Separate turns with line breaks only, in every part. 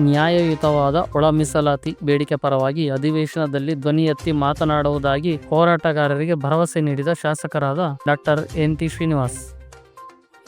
ನ್ಯಾಯಯುತವಾದ ಒಳ ಮೀಸಲಾತಿ ಬೇಡಿಕೆ ಪರವಾಗಿ ಅಧಿವೇಶನದಲ್ಲಿ ಧ್ವನಿ ಎತ್ತಿ ಮಾತನಾಡುವುದಾಗಿ ಹೋರಾಟಗಾರರಿಗೆ ಭರವಸೆ ನೀಡಿದ ಶಾಸಕರಾದ doctor N T Srinivas.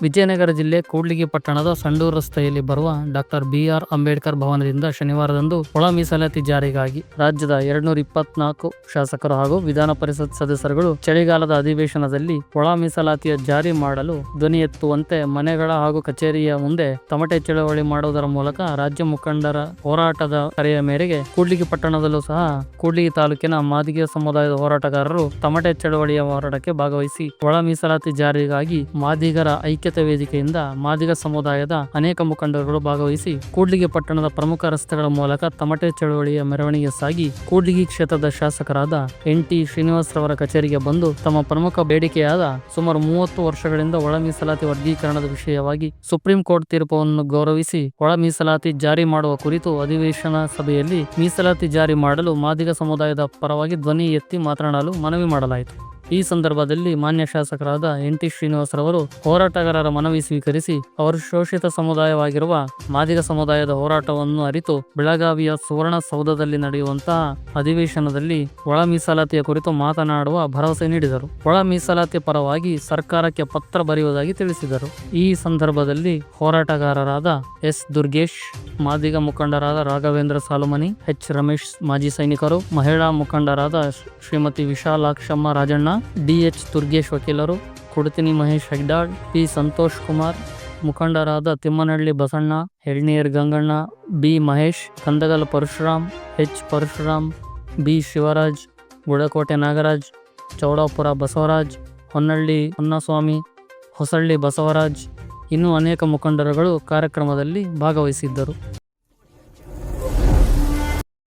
Vijayanagara ಜಿಲ್ಲೆ ಕೂಡ್ಲಿಗಿ ಪಟ್ಟಣದ ಸಂಡೂರು ರಸ್ತೆಯಲ್ಲಿ ಬರುವ ಡಾಕ್ಟರ್ ಬಿ ಆರ್ ಅಂಬೇಡ್ಕರ್ ಭವನದಿಂದ ಶನಿವಾರದಂದು ಒಳ ಮೀಸಲಾತಿ ಜಾರಿಗಾಗಿ ರಾಜ್ಯದ ಎರಡ್ನೂರ ಇಪ್ಪತ್ನಾಲ್ಕು ಶಾಸಕರು ಹಾಗೂ ವಿಧಾನ ಪರಿಷತ್ ಸದಸ್ಯರುಗಳು ಚಳಿಗಾಲದ ಅಧಿವೇಶನದಲ್ಲಿ ಒಳ ಮೀಸಲಾತಿಯ ಜಾರಿ ಮಾಡಲು ಧ್ವನಿ ಎತ್ತುವಂತೆ ಮನೆಗಳ ಹಾಗೂ ಕಚೇರಿಯ ಮುಂದೆ ತಮಟೆ ಚಳವಳಿ ಮಾಡುವುದರ ಮೂಲಕ ರಾಜ್ಯ ಮುಖಂಡರ ಹೋರಾಟದ ಕರೆಯ ಮೇರೆಗೆ ಕೂಡ್ಲಿಗಿ ಪಟ್ಟಣದಲ್ಲೂ ಸಹ ಕೂಡ್ಲಿಗಿ ತಾಲೂಕಿನ ಮಾದಿಗೆ ಸಮುದಾಯದ ಹೋರಾಟಗಾರರು ತಮಟೆ ಚಳವಳಿಯ ಹೋರಾಟಕ್ಕೆ ಭಾಗವಹಿಸಿ ಒಳ ಮೀಸಲಾತಿ ಜಾರಿಗಾಗಿ ಮಾದಿಗರ ಐಕ್ಯತೆ ವೇದಿಕೆಯಿಂದ ಮಾದಿಗ ಸಮುದಾಯದ ಅನೇಕ ಮುಖಂಡರುಗಳು ಭಾಗವಹಿಸಿ ಕೂಡ್ಲಿಗಿ ಪಟ್ಟಣದ ಪ್ರಮುಖ ರಸ್ತೆಗಳ ಮೂಲಕ ತಮಟೆ ಚಳವಳಿಯ ಮೆರವಣಿಗೆ ಸಾಗಿ ಕೂಡ್ಲಿಗಿ ಕ್ಷೇತ್ರದ ಶಾಸಕರಾದ ಎನ್ ಟಿ ಶ್ರೀನಿವಾಸ್ ರವರ ಕಚೇರಿಗೆ ಬಂದು ತಮ್ಮ ಪ್ರಮುಖ ಬೇಡಿಕೆಯಾದ ಸುಮಾರು ಮೂವತ್ತು ವರ್ಷಗಳಿಂದ ಒಳ ಮೀಸಲಾತಿ ವರ್ಗೀಕರಣದ ವಿಷಯವಾಗಿ ಸುಪ್ರೀಂ ಕೋರ್ಟ್ ತೀರ್ಪನ್ನು ಗೌರವಿಸಿ ಒಳ ಮೀಸಲಾತಿ ಜಾರಿ ಮಾಡುವ ಕುರಿತು ಅಧಿವೇಶನ ಸಭೆಯಲ್ಲಿ ಮೀಸಲಾತಿ ಜಾರಿ ಮಾಡಲು ಮಾದಿಗ ಸಮುದಾಯದ ಪರವಾಗಿ ಧ್ವನಿ ಎತ್ತಿ ಮಾತನಾಡಲು ಮನವಿ ಮಾಡಲಾಯಿತು. ಈ ಸಂದರ್ಭದಲ್ಲಿ ಮಾನ್ಯ ಶಾಸಕರಾದ ಎನ್ ಟಿ ಶ್ರೀನಿವಾಸರವರು ಹೋರಾಟಗಾರರ ಮನವಿ ಸ್ವೀಕರಿಸಿ ಅವರು ಶೋಷಿತ ಸಮುದಾಯವಾಗಿರುವ ಮಾದಿಗ ಸಮುದಾಯದ ಹೋರಾಟವನ್ನು ಅರಿತು ಬೆಳಗಾವಿಯ ಸುವರ್ಣ ಸೌಧದಲ್ಲಿ ನಡೆಯುವಂತಹ ಅಧಿವೇಶನದಲ್ಲಿ ಒಳ ಮೀಸಲಾತಿಯ ಕುರಿತು ಮಾತನಾಡುವ ಭರವಸೆ ನೀಡಿದರು. ಒಳ ಮೀಸಲಾತಿ ಪರವಾಗಿ ಸರ್ಕಾರಕ್ಕೆ ಪತ್ರ ಬರೆಯುವುದಾಗಿ ತಿಳಿಸಿದರು. ಈ ಸಂದರ್ಭದಲ್ಲಿ ಹೋರಾಟಗಾರರಾದ ಎಸ್ ದುರ್ಗೇಶ್, ಮಾದಿಗ ಮುಖಂಡರಾದ ರಾಘವೇಂದ್ರ ಸಾಲುಮನಿ, ಎಚ್ ರಮೇಶ್ ಮಾಜಿ ಸೈನಿಕರು, ಮಹಿಳಾ ಮುಖಂಡರಾದ ಶ್ರೀಮತಿ ವಿಶಾಲಾಕ್ಷಮ್ಮ ರಾಜಣ್ಣ ಡಿಎಚ್ ದುರ್ಗೇಶ್ ವಕೀಲರು, ಕುಡತಿನಿ ಮಹೇಶ್ ಹೆಗ್ಡಾಳ್, ಪಿ ಸಂತೋಷ್ ಕುಮಾರ್, ಮುಖಂಡರಾದ Timmanahalli Basanna Helnir Ganganna, B Mahesh, Kandagal Parashuram, H Parashuram, B Shivaraj, Gudakote Nagaraj, Chaudapura Basavaraj, Honnalli Honnaswamy, Hosalli Basavaraj ಇನ್ನೂ ಅನೇಕ ಮುಖಂಡರುಗಳು ಕಾರ್ಯಕ್ರಮದಲ್ಲಿ ಭಾಗವಹಿಸಿದ್ದರು.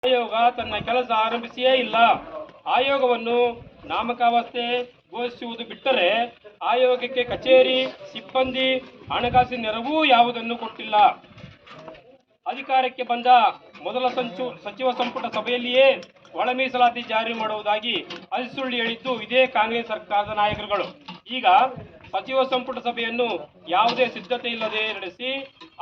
ಆಯೋಗ ತನ್ನ ಕೆಲಸ ಆರಂಭಿಸಿಯೇ ಇಲ್ಲ. ಆಯೋಗವನ್ನು ನಾಮಕಾವಸ್ಥೆ ಘೋಷಿಸುವುದು ಬಿಟ್ಟರೆ ಆಯೋಗಕ್ಕೆ ಕಚೇರಿ, ಸಿಬ್ಬಂದಿ, ಹಣಕಾಸಿನ ನೆರವೂ ಯಾವುದನ್ನು ಕೊಟ್ಟಿಲ್ಲ. ಅಧಿಕಾರಕ್ಕೆ ಬಂದ ಮೊದಲ ಸಂಚು, ಸಚಿವ ಸಂಪುಟ ಸಭೆಯಲ್ಲಿಯೇ ಒಳ ಮೀಸಲಾತಿ ಜಾರಿ ಮಾಡುವುದಾಗಿ ಅಲ್ಸುಳ್ಳಿ ಹೇಳಿದ್ದು ಇದೇ ಕಾಂಗ್ರೆಸ್ ಸರ್ಕಾರದ ನಾಯಕರುಗಳು. ಈಗ ಸಚಿವ ಸಂಪುಟ ಸಭೆಯನ್ನು ಯಾವುದೇ ಸಿದ್ಧತೆ ಇಲ್ಲದೆ ನಡೆಸಿ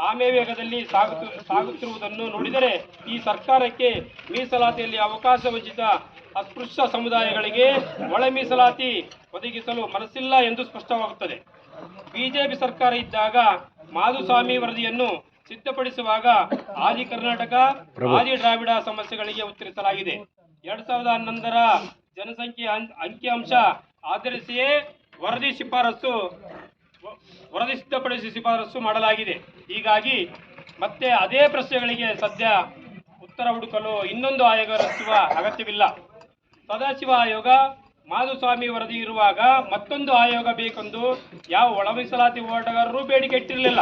ಆಮೆ ವೇಗದಲ್ಲಿ ಸಾಗುತ್ತು, ಸಾಗುತ್ತಿರುವುದನ್ನು ನೋಡಿದರೆ ಈ ಸರ್ಕಾರಕ್ಕೆ ಮೀಸಲಾತಿಯಲ್ಲಿ ಅವಕಾಶ ವಂಚಿತ ಅಸ್ಪೃಶ್ಯ ಸಮುದಾಯಗಳಿಗೆ ಒಳ ಮೀಸಲಾತಿ ಒದಗಿಸಲು ಮನಸ್ಸಿಲ್ಲ ಎಂದು ಸ್ಪಷ್ಟವಾಗುತ್ತದೆ. ಬಿಜೆಪಿ ಸರ್ಕಾರ ಇದ್ದಾಗ ಮಾಧುಸ್ವಾಮಿ ವರದಿಯನ್ನು ಸಿದ್ಧಪಡಿಸುವಾಗ ಆದಿ ಕರ್ನಾಟಕ ಆದಿ ದ್ರಾವಿಡ ಸಮಸ್ಯೆಗಳಿಗೆ ಉತ್ತರಿಸಲಾಗಿದೆ. ಎರಡ್ ಸಾವಿರದ ಹನ್ನೊಂದರ ಜನಸಂಖ್ಯೆ ಅಂಕಿಅಂಶ ಆಧರಿಸಿಯೇ ವರದಿ ಶಿಫಾರಸು ವರದಿ ಸಿದ್ಧಪಡಿಸಿ ಶಿಫಾರಸು ಮಾಡಲಾಗಿದೆ. ಹೀಗಾಗಿ ಮತ್ತೆ ಅದೇ ಪ್ರಶ್ನೆಗಳಿಗೆ ಸದ್ಯ ಉತ್ತರ ಹುಡುಕಲು ಇನ್ನೊಂದು ಆಯೋಗ ರಚಿಸುವ ಅಗತ್ಯವಿಲ್ಲ. ಸದಾಶಿವ ಆಯೋಗ, ಮಾಧುಸ್ವಾಮಿ ವರದಿ ಇರುವಾಗ ಮತ್ತೊಂದು ಆಯೋಗ ಬೇಕೆಂದು ಯಾವ ಒಳ ಮೀಸಲಾತಿ ಹೋರಾಟಗಾರರು ಬೇಡಿಕೆ ಇಟ್ಟಿರಲಿಲ್ಲ.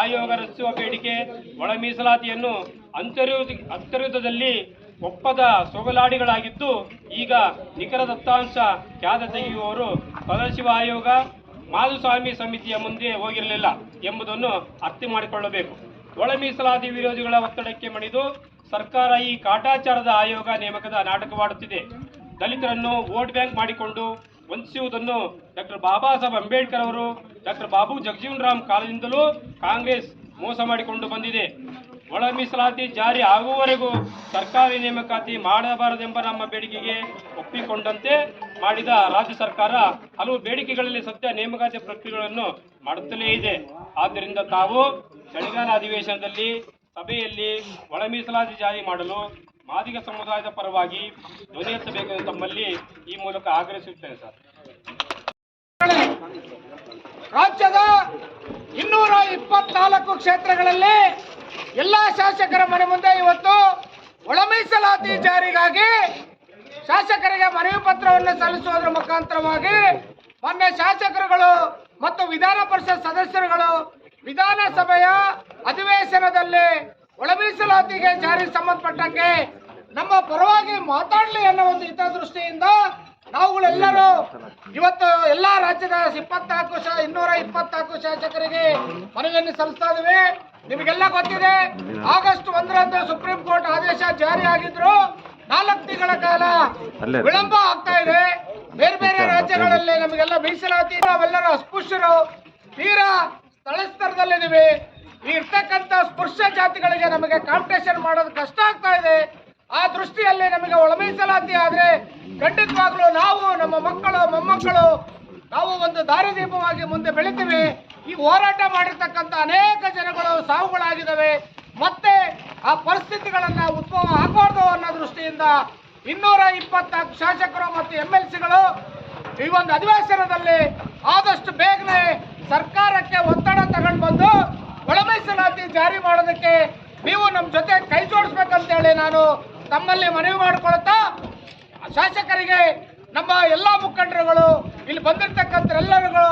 ಆಯೋಗ ರಚಿಸುವ ಬೇಡಿಕೆ ಒಳ ಮೀಸಲಾತಿಯನ್ನು ಅಂತರ್ಯುದ್ಧ ಅಂತರ್ಯುದ್ಧದಲ್ಲಿ ಒಪ್ಪದ ಸೊಗಲಾಡಿಗಳಾಗಿದ್ದು, ಈಗ ನಿಖರ ದತ್ತಾಂಶ ಖ್ಯಾತ ತೆಗೆಯುವವರು ಸದಾಶಿವ ಆಯೋಗ, ಮಾಧುಸ್ವಾಮಿ ಸಮಿತಿಯ ಮುಂದೆ ಹೋಗಿರಲಿಲ್ಲ ಎಂಬುದನ್ನು ಅರ್ಥ ಮಾಡಿಕೊಳ್ಳಬೇಕು. ಒಳ ಮೀಸಲಾತಿ ವಿರೋಧಿಗಳ ಒತ್ತಡಕ್ಕೆ ಮಣಿದು ಸರ್ಕಾರ ಈ ಕಾಟಾಚಾರದ ಆಯೋಗ ನೇಮಕದ ನಾಟಕವಾಡುತ್ತಿದೆ. ದಲಿತರನ್ನು ವೋಟ್ ಬ್ಯಾಂಕ್ ಮಾಡಿಕೊಂಡು ವಂಚಿಸುವುದನ್ನು ಡಾಕ್ಟರ್ ಬಾಬಾ ಸಾಹೇಬ್ ಅಂಬೇಡ್ಕರ್ ಅವರು, ಡಾಕ್ಟರ್ ಬಾಬು ಜಗಜೀವನ್ ರಾಮ್ ಕಾಲದಿಂದಲೂ ಕಾಂಗ್ರೆಸ್ ಮೋಸ ಮಾಡಿಕೊಂಡು ಬಂದಿದೆ. ಒಳ ಮೀಸಲಾತಿ ಜಾರಿ ಆಗುವವರೆಗೂ ಸರ್ಕಾರಿ ನೇಮಕಾತಿ ಮಾಡಬಾರದೆಂಬ ನಮ್ಮ ಬೇಡಿಕೆಗೆ ಒಪ್ಪಿಕೊಂಡಂತೆ ಮಾಡಿದ ರಾಜ್ಯ ಸರ್ಕಾರ ಹಲವು ಬೇಡಿಕೆಗಳಲ್ಲಿ ಸದ್ಯ ನೇಮಕಾತಿ ಪ್ರಕ್ರಿಯೆಗಳನ್ನು ಮಾಡುತ್ತಲೇ ಇದೆ. ಆದ್ದರಿಂದ ತಾವು ಚಳಿಗಾಲ ಅಧಿವೇಶನದಲ್ಲಿ ಸಭೆಯಲ್ಲಿ ಒಳ ಮೀಸಲಾತಿ ಜಾರಿ ಮಾಡಲು ಮಾದಿಗ ಸಮುದಾಯದ ಪರವಾಗಿ ಧ್ವನಿ ಎತ್ತಬೇಕೆಂದು ತಮ್ಮಲ್ಲಿ ಈ ಮೂಲಕ ಆಗ್ರಹಿಸುತ್ತೇನೆ ಸರ್.
ರಾಜ್ಯದ ಇನ್ನೂರ ಇಪ್ಪತ್ನಾಲ್ಕು ಕ್ಷೇತ್ರಗಳಲ್ಲಿ ಎಲ್ಲ ಶಾಸಕರ ಮನೆ ಮುಂದೆ ಇವತ್ತು ಒಳ ಮೀಸಲಾತಿ ಜಾರಿಗಾಗಿ ಶಾಸಕರಿಗೆ ಮನವಿ ಪತ್ರವನ್ನು ಸಲ್ಲಿಸುವುದರ ಮುಖಾಂತರವಾಗಿ ಮೊನ್ನೆ ಶಾಸಕರುಗಳು ಮತ್ತು ವಿಧಾನ ಪರಿಷತ್ ಸದಸ್ಯರುಗಳು ವಿಧಾನಸಭೆಯ ಅಧಿವೇಶನದಲ್ಲಿ ಒಳಮೀಸಲಾತಿಗೆ ಜಾರಿ ಸಂಬಂಧಪಟ್ಟಂಗೆ ನಮ್ಮ ಪರವಾಗಿ ಮಾತಾಡಲಿ ಅನ್ನೋ ಒಂದು ಹಿತದೃಷ್ಟಿಯಿಂದ ನಾವುಗಳೆಲ್ಲರೂ ಇವತ್ತು ಎಲ್ಲಾ ರಾಜ್ಯದ ಇಪ್ಪತ್ನಾಲ್ಕು ಶಾ ಇನ್ನೂರ ಇಪ್ಪತ್ನಾಲ್ಕು ಶಾಸಕರಿಗೆ ಮನವಿಯನ್ನು ಸಲ್ಲಿಸ್ತಾ ಇದ್ದೀವಿ. ನಿಮಗೆಲ್ಲ ಗೊತ್ತಿದೆ ಆಗಸ್ಟ್ ಒಂದರಂದು ಸುಪ್ರೀಂ ಕೋರ್ಟ್ ಆದೇಶ ಜಾರಿ ಆಗಿದ್ರು. ನಾಲ್ಕು ತಿಂಗಳ ಕಾಲ ವಿಳಂಬ ಆಗ್ತಾ ಇದೆ. ಬೇರೆ ಬೇರೆ ರಾಜ್ಯಗಳಲ್ಲಿ ನಮಗೆಲ್ಲ ಮೀಸಲಾತಿ ನಾವೆಲ್ಲರೂ ಅಸ್ಪೃಶ್ಯರು. ತೀರಾ ಸ್ಥಳ ಸ್ತರದಲ್ಲಿದ್ದೀವಿ ಈ ಇರ್ತಕ್ಕಂಥ ಸ್ಪೃಶ್ಯ ಜಾತಿಗಳಿಗೆ ನಮಗೆ ಕಾಂಪಿಟೇಷನ್ ಮಾಡೋದು ಕಷ್ಟ ಆಗ್ತಾ ಇದೆ. ಆ ದೃಷ್ಟಿಯಲ್ಲಿ ನಮಗೆ ಒಳ ಮೀಸಲಾತಿ ಆದ್ರೆ ಖಂಡಿತವಾಗ್ಲೂ ನಾವು ನಮ್ಮ ಮಕ್ಕಳು, ಮೊಮ್ಮಕ್ಕಳು, ನಾವು ಒಂದು ದಾರಿದೀಪವಾಗಿ ಮುಂದೆ ಬೆಳಿತೀವಿ. ಈ ಹೋರಾಟ ಮಾಡಿರ್ತಕ್ಕಂಥ ಅನೇಕ ಜನಗಳು ಸಾವುಗಳಾಗಿದ್ದಾವೆ. ಮತ್ತೆ ಆ ಪರಿಸ್ಥಿತಿಗಳನ್ನ ಉದ್ಭವ ಆಗಬಾರ್ದು ಅನ್ನೋ ದೃಷ್ಟಿಯಿಂದ ಇನ್ನೂರ ಇಪ್ಪತ್ನಾಲ್ಕು ಶಾಸಕರು ಮತ್ತು ಎಂ ಎಲ್ ಸಿಗಳು ಈ ಒಂದು ಅಧಿವೇಶನದಲ್ಲಿ ಆದಷ್ಟು ಬೇಗನೆ ಸರ್ಕಾರಕ್ಕೆ ಒತ್ತಡ ತಗೊಂಡು ಬಂದು ಒಳ ಮೀಸಲಾತಿ ಜಾರಿ ಮಾಡೋದಕ್ಕೆ ನೀವು ನಮ್ಮ ಜೊತೆ ಕೈ ಜೋಡಿಸ್ಬೇಕಂತೇಳಿ ನಾನು ತಮ್ಮಲ್ಲಿ ಮನವಿ ಮಾಡಿಕೊಳ್ತಾ ಶಾಸಕರಿಗೆ ನಮ್ಮ ಎಲ್ಲ ಮುಖಂಡರುಗಳು, ಇಲ್ಲಿ ಬಂದಿರತಕ್ಕಂಥ ಎಲ್ಲರಿಗೂ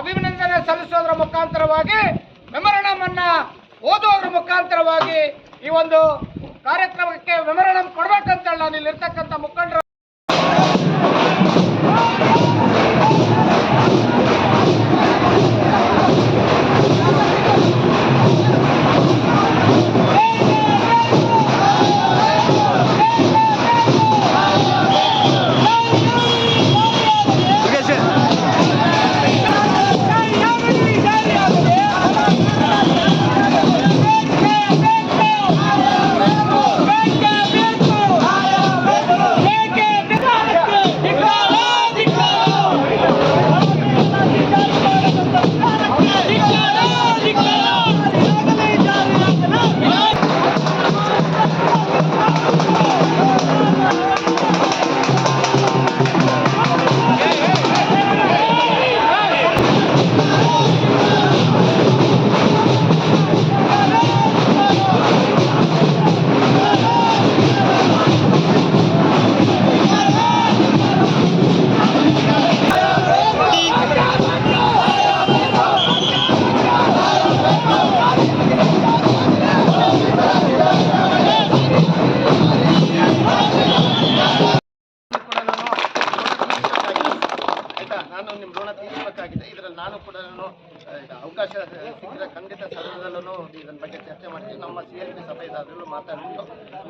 ಅಭಿನಂದನೆ ಸಲ್ಲಿಸೋದ್ರ ಮುಖಾಂತರವಾಗಿ ಮೆಮರಣಂ ಓದೋದ್ರ ಮುಖಾಂತರವಾಗಿ ಈ ಒಂದು ಕಾರ್ಯಕ್ರಮಕ್ಕೆ ಮೆಮರಣಮ್ ಕೊಡ್ಬೇಕಂತೇಳಿ ನಾನು ಇಲ್ಲಿರ್ತಕ್ಕಂಥ ಮುಖಂಡರು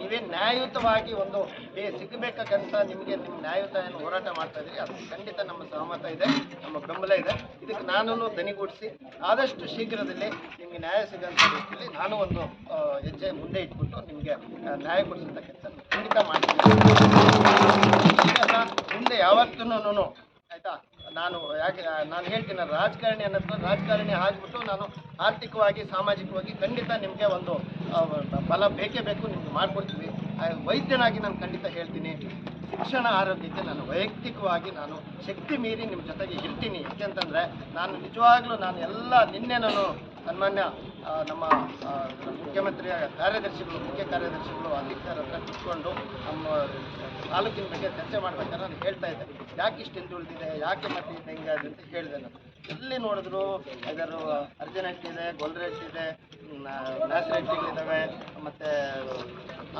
ನೀವೇ ನ್ಯಾಯಯುತವಾಗಿ ಒಂದು, ಏ ಸಿಗಬೇಕಂತ ನಿಮಗೆ ನಿಮ್ಮ ನ್ಯಾಯಯುತ ಏನು ಹೋರಾಟ ಮಾಡ್ತಾ ಇದ್ರಿ ಅದು ಖಂಡಿತ ನಮ್ಮ ಸಹಮತ ಇದೆ, ನಮ್ಮ ಬೆಂಬಲ ಇದೆ. ಇದಕ್ಕೆ ನಾನು ದನಿಗೂಡಿಸಿ, ಆದಷ್ಟು ಶೀಘ್ರದಲ್ಲಿ ನಿಮಗೆ ನ್ಯಾಯ ಸಿಗೋಂಥ ರೀತಿಯಲ್ಲಿ ನಾನು ಒಂದು ಹೆಜ್ಜೆ ಮುಂದೆ ಇಟ್ಬಿಟ್ಟು ನಿಮಗೆ ನ್ಯಾಯ ಕೊಡಿಸೋಂಥ ಕೆಲಸ ಖಂಡಿತ ಮಾಡ್ತೀನಿ. ಮುಂದೆ ಯಾವತ್ತೂ ಆಯ್ತಾ? ನಾನು ಯಾಕೆ, ನಾನು ಹೇಳ್ತೀನಿ ರಾಜಕಾರಣಿ ಅನ್ನೋದು ರಾಜಕಾರಣಿ ಆಗ್ಬಿಟ್ಟು ನಾನು ಆರ್ಥಿಕವಾಗಿ, ಸಾಮಾಜಿಕವಾಗಿ ಖಂಡಿತ ನಿಮಗೆ ಒಂದು ಫಲ ಬೇಕೇ ಬೇಕು, ನಿಮ್ಗೆ ಮಾಡಿಕೊಡ್ತೀವಿ. ವೈದ್ಯನಾಗಿ ನಾನು ಖಂಡಿತ ಹೇಳ್ತೀನಿ. ಶಿಕ್ಷಣ ಆರೋಗ್ಯಕ್ಕೆ ನಾನು ವೈಯಕ್ತಿಕವಾಗಿ ನಾನು ಶಕ್ತಿ ಮೀರಿ ನಿಮ್ಮ ಜೊತೆಗೆ ಇರ್ತೀನಿ. ಯಾಕೆಂತಂದರೆ ನಾನು ನಿಜವಾಗ್ಲೂ ನಾನು ಎಲ್ಲ ನಿನ್ನೆ ನಾನು ಸನ್ಮಾನ್ಯ ನಮ್ಮ ಮುಖ್ಯಮಂತ್ರಿಯ ಕಾರ್ಯದರ್ಶಿಗಳು, ಮುಖ್ಯ ಕಾರ್ಯದರ್ಶಿಗಳು ಅಧ್ಯಕ್ಷರ ಹತ್ರ ಕುತ್ಕೊಂಡು ನಮ್ಮ ತಾಲೂಕಿನ ಬಗ್ಗೆ ಚರ್ಚೆ ಮಾಡ್ಬೇಕಾದ್ರೆ ನಾನು ಹೇಳ್ತಾ ಇದ್ದೆ. ಯಾಕೆ ಇಷ್ಟು ಹಿಂದುಳಿದಿದೆ ಯಾಕೆ ಮತ್ತೆ ಇದು ಹೆಂಗೆ ಅಂತ ಹೇಳಿದೆ ನಾನು. ಎಲ್ಲಿ ನೋಡಿದ್ರು ಅದರ ಅರ್ಜೆನೆಟ್ ಇದೆ ಇದೆ ನ್ಯಾಸರೆಟ್ಟಿಗಳಿದ್ದಾವೆ ಮತ್ತು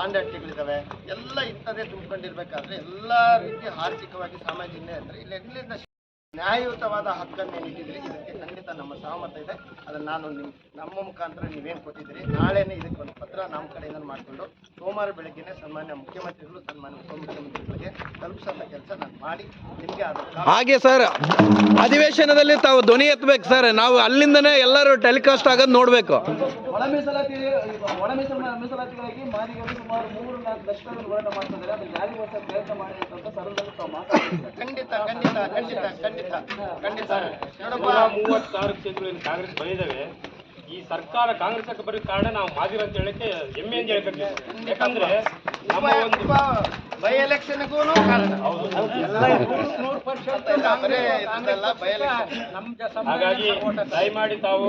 ಆಂಡಟ್ಟಿಗಳಿದ್ದಾವೆ ಎಲ್ಲ ಇಂಥದ್ದೇ ತುಂಬಿಕೊಂಡಿರ್ಬೇಕಾದ್ರೆ ಎಲ್ಲ ರೀತಿ ಆರ್ಥಿಕವಾಗಿ ಸಾಮಾಜಿಕ ಅಂದರೆ ಇಲ್ಲಿ ಎಲ್ಲಿಂದ ನ್ಯಾಯಯುತವಾದ ಹಕ್ಕನ್ನು ನೀಡಿದ್ರಿ ಇದಕ್ಕೆ ಖಂಡಿತ ನಮ್ಮ ಸಹಮತ ಇದೆ. ಅದನ್ನು ನಾನು ನಿಮ್, ನಮ್ಮ ಮುಖಾಂತರ ನೀವೇನು ಕೊಟ್ಟಿದ್ದೀರಿ, ನಾಳೆನೇ ಇದಕ್ಕೆ ಒಂದು ಪತ್ರ ನಮ್ಮ ಕಡೆಯಿಂದ ಮಾಡಿಕೊಂಡು ಸೋಮವಾರ ಬೆಳಗ್ಗೆನೇ ಸನ್ಮಾನ್ಯ ಮುಖ್ಯಮಂತ್ರಿಗಳು ಸನ್ಮಾನ್ಯ ಉಪಮುಖ್ಯಮಂತ್ರಿಗಳಿಗೆ ತಲುಪಿಸೋಂಥ ಕೆಲಸ ನಾನು ಮಾಡಿ ನಿಮಗೆ ಅದರ
ಹಾಗೆ ಸರ್ ಅಧಿವೇಶನದಲ್ಲಿ ತಾವು ಧ್ವನಿ ಎತ್ತಬೇಕು ಸರ್. ನಾವು ಅಲ್ಲಿಂದನೇ ಎಲ್ಲರೂ ಟೆಲಿಕಾಸ್ಟ್ ಆಗೋದು ನೋಡಬೇಕು.
ಒಳ ಮೀಸಲಾತಿ ಒಳ ಮೀಸಲಾತಿಗಾಗಿ ಮಾದಿಗರು ಸುಮಾರು ಮೂರು ನಾಲ್ಕು ದಶಕಗಳು ಹೋರಾಟ ಮಾಡ್ತಿದ್ದಾರೆ. ಅದನ್ನ ಜಾರಿಗೊಳಿಸೋ ಪ್ರಯತ್ನ ಮಾಡಿ ಅಂತ ಸದನದಲ್ಲಿ ತಾವು ಮಾತಾಡ್ತಿದ್ದಾರೆ.
ಖಂಡಿತ ಖಂಡಿತ ಖಂಡಿತ ಖಂಡಿತ ಖಂಡಿತ.
ಮೂವತ್ತಾರು ಕ್ಷೇತ್ರಗಳಲ್ಲಿ ಕಾಂಗ್ರೆಸ್ ಬಂದಿದ್ದಾವೆ. ಈ ಸರ್ಕಾರ ಕಾಂಗ್ರೆಸ್ ಬರೋ ಕಾರಣ ನಾವು ಮಾದಿರ ಅಂತ ಹೇಳಕ್ಕೆ ಹೆಮ್ಮೆ ಅಂತ ಹೇಳ್ಬೇಕು ಯಾಕಂದ್ರೆ ನಮ್ಮ ಒಂದು
ಬೈ ಎಲೆಕ್ಷನ್ಗೂ ಕಾರಣ.
ದಯಮಾಡಿ ತಾವು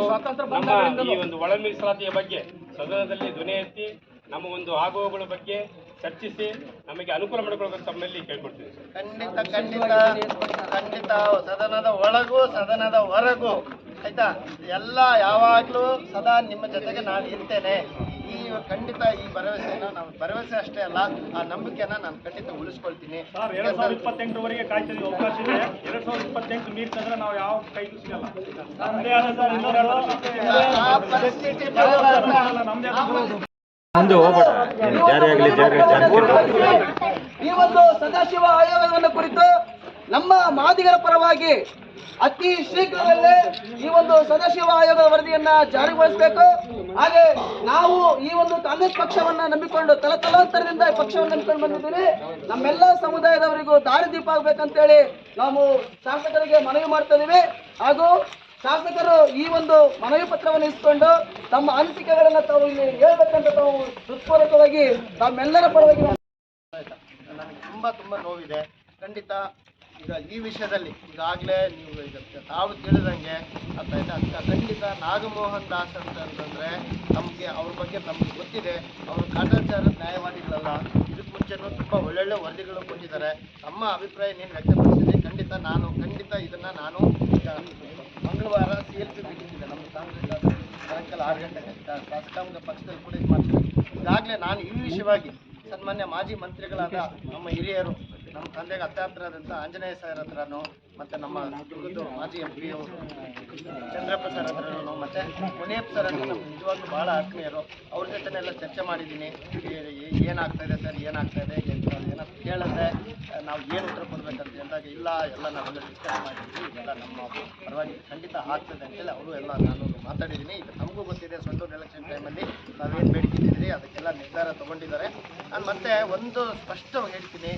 ನಮ್ಮ ಈ ಒಂದು ಒಳ ಮೀಸಲಾತಿಯ ಬಗ್ಗೆ ಸದನದಲ್ಲಿ ಧ್ವನಿ ಎತ್ತಿ ನಮ್ಮ ಒಂದು ಆಗುವಗಳ ಬಗ್ಗೆ ಚರ್ಚಿಸಿ ನಮಗೆ ಅನುಕೂಲ ಮಾಡಿಕೊಳ್ಬೇಕು ತಮ್ಮಲ್ಲಿ ಕೇಳ್ಕೊಡ್ತೀವಿ.
ಖಂಡಿತ ಖಂಡಿತ ಖಂಡಿತ ಸದನದ ಒಳಗೂ ಸದನದ ಹೊರಗೂ ಆಯ್ತಾ? ಎಲ್ಲ ಯಾವಾಗಲೂ ಸದಾ ನಿಮ್ಮ ಜೊತೆಗೆ ನಾನು ಇರ್ತೇನೆ ಈ ಖಂಡಿತ ಈ ಭರವಸೆನ ನಾವು ಭರವಸೆ ಅಷ್ಟೇ ಅಲ್ಲ ಆ ನಂಬಿಕೆಯನ್ನ ನಾನು ಖಂಡಿತ ಉಳಿಸ್ಕೊಳ್ತೀನಿ.
ಸರ್ ಎರಡ್ ಸಾವಿರದ ಇಪ್ಪತ್ತೆಂಟರವರೆಗೆ ಕಾಯ್ತೀವಿ ಅವಕಾಶ ಇದೆ. ಎರಡ್ ಸಾವಿರದ ಇಪ್ಪತ್ತೆಂಟು ಮೀರ್ತಂದ್ರೆ ನಾವು ಯಾವ ಕೈಗೂ ಸಿಗಲ್ಲ ನಮ್ದೇ
ಈ ಒಂದು ಸದಾಶಿವ ಆಯೋಗವನ್ನು ಕುರಿತು ನಮ್ಮ ಮಾದಿಗರ ಪರವಾಗಿ ಅತಿ ಶೀಘ್ರದಲ್ಲೇ ಈ ಒಂದು ಸದಾಶಿವ ಆಯೋಗದ ವರದಿಯನ್ನ ಜಾರಿಗೊಳಿಸಬೇಕು. ಹಾಗೆ ನಾವು ಈ ಒಂದು ಕಾಂಗ್ರೆಸ್ ಪಕ್ಷವನ್ನ ನಂಬಿಕೊಂಡು ತಲತಲಾಂತರದಿಂದ ಈ ಪಕ್ಷವನ್ನು ನಂಬಿಕೊಂಡು ಬಂದಿದ್ದೀವಿ ನಮ್ಮೆಲ್ಲ ಸಮುದಾಯದವರಿಗೂ ದಾರಿ ದೀಪ ಆಗ್ಬೇಕಂತೇಳಿ ನಾವು ಶಾಸಕರಿಗೆ ಮನವಿ ಮಾಡ್ತಾ ಇದೀವಿ. ಹಾಗೂ ಶಾಸಕರು ಈ ಒಂದು ಮನವಿ ಪತ್ರವನ್ನು ಇಸ್ಕೊಂಡು ತಮ್ಮ ಅನಿಸಿಕೆಗಳನ್ನ ತಾವು ಇಲ್ಲಿ ಹೇಳ್ಬೇಕಂತ ತಾವು ಹೃತ್ಪೂರ್ವಕವಾಗಿ ತಮ್ಮೆಲ್ಲರ ಪರವಾಗಿ
ನನಗೆ ತುಂಬ ತುಂಬ ನೋವಿದೆ. ಖಂಡಿತ ಈಗ ಈ ವಿಷಯದಲ್ಲಿ ಈಗಾಗಲೇ ನೀವು ಈಗ ತಾವು ತಿಳಿದಂಗೆ ಅರ್ಥ ಆಯ್ತಾ ಅಂತ ಖಂಡಿತ ನಾಗಮೋಹನ್ ದಾಸ್ ಅಂತ ಅಂತಂದರೆ ನಮಗೆ ಅವ್ರ ಬಗ್ಗೆ ನಮಗೆ ಗೊತ್ತಿದೆ. ಅವರು ಕಾಟಾಚಾರ ನ್ಯಾಯವಾದಿಗಳಲ್ಲ. ಇದಕ್ಕೆ ಮುಂಚೆನೂ ತುಂಬ ಒಳ್ಳೊಳ್ಳೆ ವರದಿಗಳು ಕೊಟ್ಟಿದ್ದಾರೆ. ನಮ್ಮ ಅಭಿಪ್ರಾಯ ನೀನು ವ್ಯಕ್ತಪಡಿಸಿದೆ. ಖಂಡಿತ ನಾನು, ಖಂಡಿತ ಇದನ್ನು ನಾನು ಮಂಗಳವಾರ ಸಿ ಎಲ್ ಪಿ ನಮ್ಮ ಕಾಂಗ್ರೆಸ್ ಸಾಯಂಕಾಲ ಆರು ಗಂಟೆಗೆ. ಶಾಸಕಾಂಗ ಪಕ್ಷದಲ್ಲಿ ಕೂಡ ಇದು ಮಾಡ್ತೀನಿ ಈಗಾಗಲೇ ನಾನು ಈ ವಿಷಯವಾಗಿ ಸನ್ಮಾನ್ಯ ಮಾಜಿ ಮಂತ್ರಿಗಳಾದ ನಮ್ಮ ಹಿರಿಯರು ನಮ್ಮ ತಂದೆಗೆ ಹತ್ತಿರದಂಥ ಆಂಜನೇಯ ಸರ್ ಹತ್ರನೂ ಮತ್ತು ನಮ್ಮ ದುರ್ಗದ್ದು ಮಾಜಿ ಎಂ ಪಿ ಚಂದ್ರಪ್ಪ ಸರ್ ಹತ್ರನೂ ಮತ್ತು ಮುನಿಯಪ್ಪ ಸರ್ ಅಂತ ನಮ್ಗೆ ನಿಜವಾಗ್ಲೂ ಭಾಳ ಆತ್ಮೀಯರು. ಅವ್ರ ಜೊತೆನೆಲ್ಲ ಚರ್ಚೆ ಮಾಡಿದ್ದೀನಿ ಏನಾಗ್ತಾಯಿದೆ ಸರ್? ಏನಾಗ್ತಾ ಇದೆ? ಏನೋ ಕೇಳಿದ್ರೆ ನಾವು ಏನು ಉತ್ತರ ಕೊಡ್ಬೇಕಂತ ಹೇಳಿದಾಗ ಇಲ್ಲ, ಎಲ್ಲ ನಾವೆಲ್ಲ ಡಿಸ್ಕಸ್ ಮಾಡಿದ್ದೀವಿ ಇದೆಲ್ಲ ನಮ್ಮ ಪರವಾಗಿ ಖಂಡಿತ ಆಗ್ತದೆ ಅಂತೇಳಿ ಅವರು ಎಲ್ಲ ನಾನು ಮಾತಾಡಿದ್ದೀನಿ ಇದು ನಮಗೂ ಗೊತ್ತಿದೆ, ಸೊಂಟೂರು ಎಲೆಕ್ಷನ್ ಟೈಮಲ್ಲಿ ನಾವೇನು ಬೇಡಿಕೆ ಇಟ್ಟಿದ್ದೀರಿ, ಅದಕ್ಕೆಲ್ಲ ನಿರ್ಧಾರ ತಗೊಂಡಿದ್ದಾರೆ. ನಾನು ಮತ್ತೆ ಒಂದು ಸ್ಪಷ್ಟವಾಗಿ ಹೇಳ್ತೀನಿ.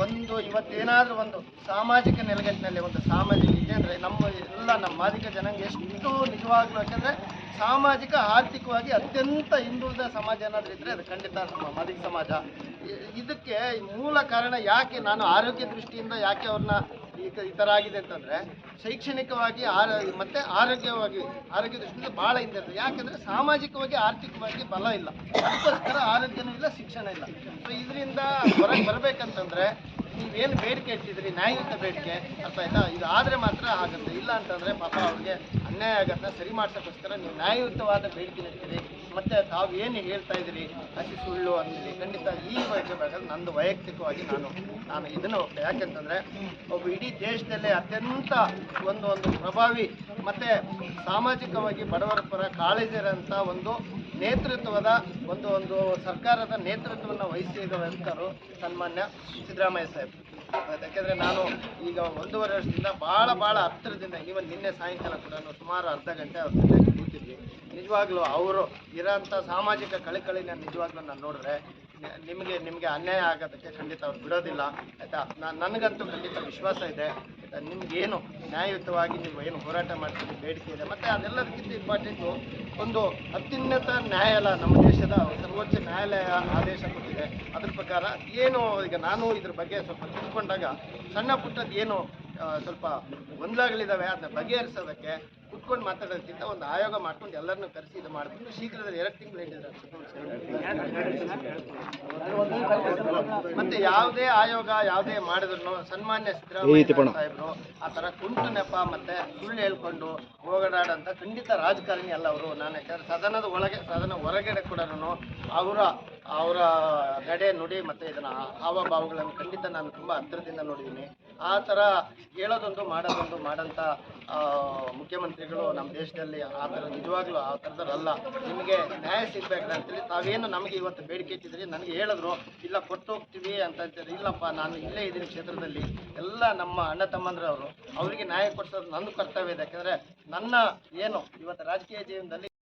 ಒಂದು, ಇವತ್ತೇನಾದರೂ ಒಂದು ಸಾಮಾಜಿಕ ನೆಲೆಗಟ್ಟಿನಲ್ಲಿ ಒಂದು ಸಾಮಾಜಿಕ ಇದೆ ಅಂದರೆ ನಮ್ಮ ಎಲ್ಲ ನಮ್ಮ ಮಾದಿಗ ಜನಾಂಗ ಎಷ್ಟು ನಿಜವಾಗ್ಲೂ ಯಾಕೆಂದರೆ ಸಾಮಾಜಿಕ, ಆರ್ಥಿಕವಾಗಿ ಅತ್ಯಂತ ಹಿಂದುಳಿದ ಸಮಾಜ ಏನಾದರೂ ಇದ್ದರೆ ಅದು ಖಂಡಿತ ನಮ್ಮ ಸಮಾಜ. ಇದಕ್ಕೆ ಮೂಲ ಕಾರಣ ಯಾಕೆ ನಾನು ಆರೋಗ್ಯ ದೃಷ್ಟಿಯಿಂದ ಯಾಕೆ ಅವ್ರನ್ನ ಈ ಥರ ಆಗಿದೆ ಅಂತಂದರೆ ಶೈಕ್ಷಣಿಕವಾಗಿ ಆರ, ಮತ್ತು ಆರೋಗ್ಯವಾಗಿ, ಆರೋಗ್ಯ ದೃಷ್ಟಿಯಿಂದ ಭಾಳ ಹಿಂದೆ ಇರ್ತದೆ. ಯಾಕೆಂದರೆ ಸಾಮಾಜಿಕವಾಗಿ, ಆರ್ಥಿಕವಾಗಿ ಬಲ ಇಲ್ಲ. ಅದಕ್ಕೋಸ್ಕರ ಆರೋಗ್ಯನೂ ಇಲ್ಲ, ಶಿಕ್ಷಣ ಇಲ್ಲ. ಸೊ ಇದರಿಂದ ಹೊರಗೆ ಬರಬೇಕಂತಂದರೆ ನೀವೇನು ಬೇಡಿಕೆ ಇಟ್ಟಿದ್ರಿ? ನ್ಯಾಯಯುತ ಬೇಡಿಕೆ ಅರ್ಥ ಆಯ್ತಾ? ಇದು ಆದರೆ ಮಾತ್ರ ಆಗುತ್ತೆ. ಇಲ್ಲ ಅಂತಂದರೆ ಪಾಪ ಅವ್ರಿಗೆ ಅನ್ಯಾಯ ಆಗತ್ತೆ ಸರಿ ಮಾಡ್ಸೋಕ್ಕೋಸ್ಕರ ನೀವು ನ್ಯಾಯಯುತವಾದ ಬೇಡಿಕೆ ಇಡ್ತೀರಿ ಮತ್ತು ತಾವು ಏನು ಹೇಳ್ತಾ ಇದ್ದೀರಿ? ಹಸಿ ಸುಳ್ಳು ಅಂತೀರಿ ಖಂಡಿತ ಈ ಬಗ್ಗೆ ಬೇಕಾದ್ರೆ ನಂದು ವೈಯಕ್ತಿಕವಾಗಿ ನಾನು ನಾನು ಇದನ್ನು ಹೋಗ್ತೇನೆ ಯಾಕೆಂತಂದರೆ ಒಬ್ಬ ಇಡೀ ದೇಶದಲ್ಲೇ ಅತ್ಯಂತ ಒಂದು ಒಂದು ಪ್ರಭಾವಿ ಮತ್ತು ಸಾಮಾಜಿಕವಾಗಿ ಬಡವರ ಪರ ಕಾಳಜಿರಂಥ ಒಂದು ನೇತೃತ್ವದ ಒಂದು ಒಂದು ಸರ್ಕಾರದ ನೇತೃತ್ವವನ್ನು ವಹಿಸಿರುವಂಥವ್ರು ಸನ್ಮಾನ್ಯ ಸಿದ್ದರಾಮಯ್ಯ ಸಾಹೇಬ್. ಯಾಕೆಂದರೆ ನಾನು ಈಗ ಒಂದೂವರೆ ವರ್ಷದಿಂದ ಭಾಳ ಭಾಳ ಹತ್ತಿರದಿಂದ ಈವನ್ ನಿನ್ನೆ ಸಾಯಂಕಾಲ ಕೂಡ ಸುಮಾರು ಅರ್ಧ ಗಂಟೆ ಅವ್ರ ಜೊತೆ ಕೂತಿದ್ವಿ. ನಿಜವಾಗ್ಲೂ ಅವರು ಇರೋಂಥ ಸಾಮಾಜಿಕ ಕಳಕಳಿನ ನಿಜವಾಗ್ಲೂ ನಾನು ನೋಡಿದ್ರೆ ನಿಮಗೆ ನಿಮಗೆ ಅನ್ಯಾಯ ಆಗೋದಕ್ಕೆ ಖಂಡಿತ ಅವ್ರು ಬಿಡೋದಿಲ್ಲ. ಆಯಿತಾ? ನಾನು ನನಗಂತೂ ಖಂಡಿತ ವಿಶ್ವಾಸ ಇದೆ. ನಿಮ್ಗೇನು ನ್ಯಾಯಯುತವಾಗಿ ನೀವು ಏನು ಹೋರಾಟ ಮಾಡ್ತೀರಿ ಬೇಡಿಕೆ ಇದೆ ಮತ್ತು ಅದೆಲ್ಲದಕ್ಕಿಂತ ಇಂಪಾರ್ಟೆಂಟು ಒಂದು ಅತ್ಯುನ್ನತ ನ್ಯಾಯಾಲಯ ನಮ್ಮ ದೇಶದ ಸರ್ವೋಚ್ಚ ನ್ಯಾಯಾಲಯ ಆದೇಶ ಕೊಟ್ಟಿದೆ. ಅದ್ರ ಪ್ರಕಾರ ಏನು ಈಗ ನಾನು ಇದ್ರ ಬಗ್ಗೆ ಸ್ವಲ್ಪ ತಿಳ್ಕೊಂಡಾಗ ಸಣ್ಣ ಪುಟ್ಟದ್ದು ಏನು ಸ್ವಲ್ಪ ಗೊಂದಲಗಳಿದ್ದಾವೆ ಅದನ್ನ ಬಗೆಹರಿಸೋದಕ್ಕೆ ಕುತ್ಕೊಂಡು ಮಾತಾಡೋದಕ್ಕಿಂತ ಒಂದು ಆಯೋಗ ಮಾಡ್ಕೊಂಡು ಎಲ್ಲರನ್ನು ಕರೆಸಿ ಇದು ಮಾಡಬೇಕು ಶೀಘ್ರದಲ್ಲಿ ಎರಡು ತಿಂಗಳು ಹೇಳಿದ್ದಾರೆ ಮತ್ತೆ ಯಾವುದೇ ಆಯೋಗ ಯಾವುದೇ ಮಾಡಿದ್ರು ಸನ್ಮಾನ್ಯ ಸಿದ್ದರಾಮಯ್ಯ ಸಾಹೇಬರು ಆ ಥರ ಕುಂಟು ನೆಪ ಮತ್ತೆ ಸುಳ್ಳು ಹೇಳ್ಕೊಂಡು ಹೋಗಡಾಡಂತ ಖಂಡಿತ ರಾಜಕಾರಣಿ ಅಲ್ಲ ಅವರು. ನಾನು ಯಾಕಂದ್ರೆ ಸದನದ ಒಳಗೆ ಸದನ ಹೊರಗಡೆ ಕೂಡ ಅವರ ಅವರ ನಡೆ ನುಡಿ ಮತ್ತು ಇದನ್ನ ಹಾವಭಾವಗಳನ್ನು ಖಂಡಿತ ನಾನು ತುಂಬ ಹತ್ತಿರದಿಂದ ನೋಡಿದ್ದೀನಿ. ಆ ಥರ ಹೇಳೋದೊಂದು ಮಾಡೋದೊಂದು ಮಾಡೋಂಥ ಮುಖ್ಯಮಂತ್ರಿಗಳು ನಮ್ಮ ದೇಶದಲ್ಲಿ ಆ ಥರ ನಿಜವಾಗ್ಲೂ ಆ ಥರದಲ್ಲ ನಿಮಗೆ ನ್ಯಾಯ ಸಿಗ್ಬೇಕು ಅಂತೇಳಿ ತಾವೇನು ನಮಗೆ ಇವತ್ತು ಬೇಡಿಕೆ ಇಟ್ಟಿದ್ರಿ ನನಗೆ ಹೇಳಿದ್ರು, ಇಲ್ಲ ಕೊಟ್ಟು ಹೋಗ್ತೀವಿ ಅಂತ ಅಂತೇಳಿ ಇಲ್ಲಪ್ಪ, ನಾನು ಇಲ್ಲೇ ಇದ್ದೀನಿ ಕ್ಷೇತ್ರದಲ್ಲಿ. ಎಲ್ಲ ನಮ್ಮ ಅಣ್ಣ ತಮ್ಮಂದ್ರವರು, ಅವರಿಗೆ ನ್ಯಾಯ ಕೊಡಿಸೋದು ನನ್ನ ಕರ್ತವ್ಯ ಇದೆ. ಯಾಕೆಂದರೆ ನನ್ನ ಏನು, ಇವತ್ತು ರಾಜಕೀಯ ಜೀವನದಲ್ಲಿ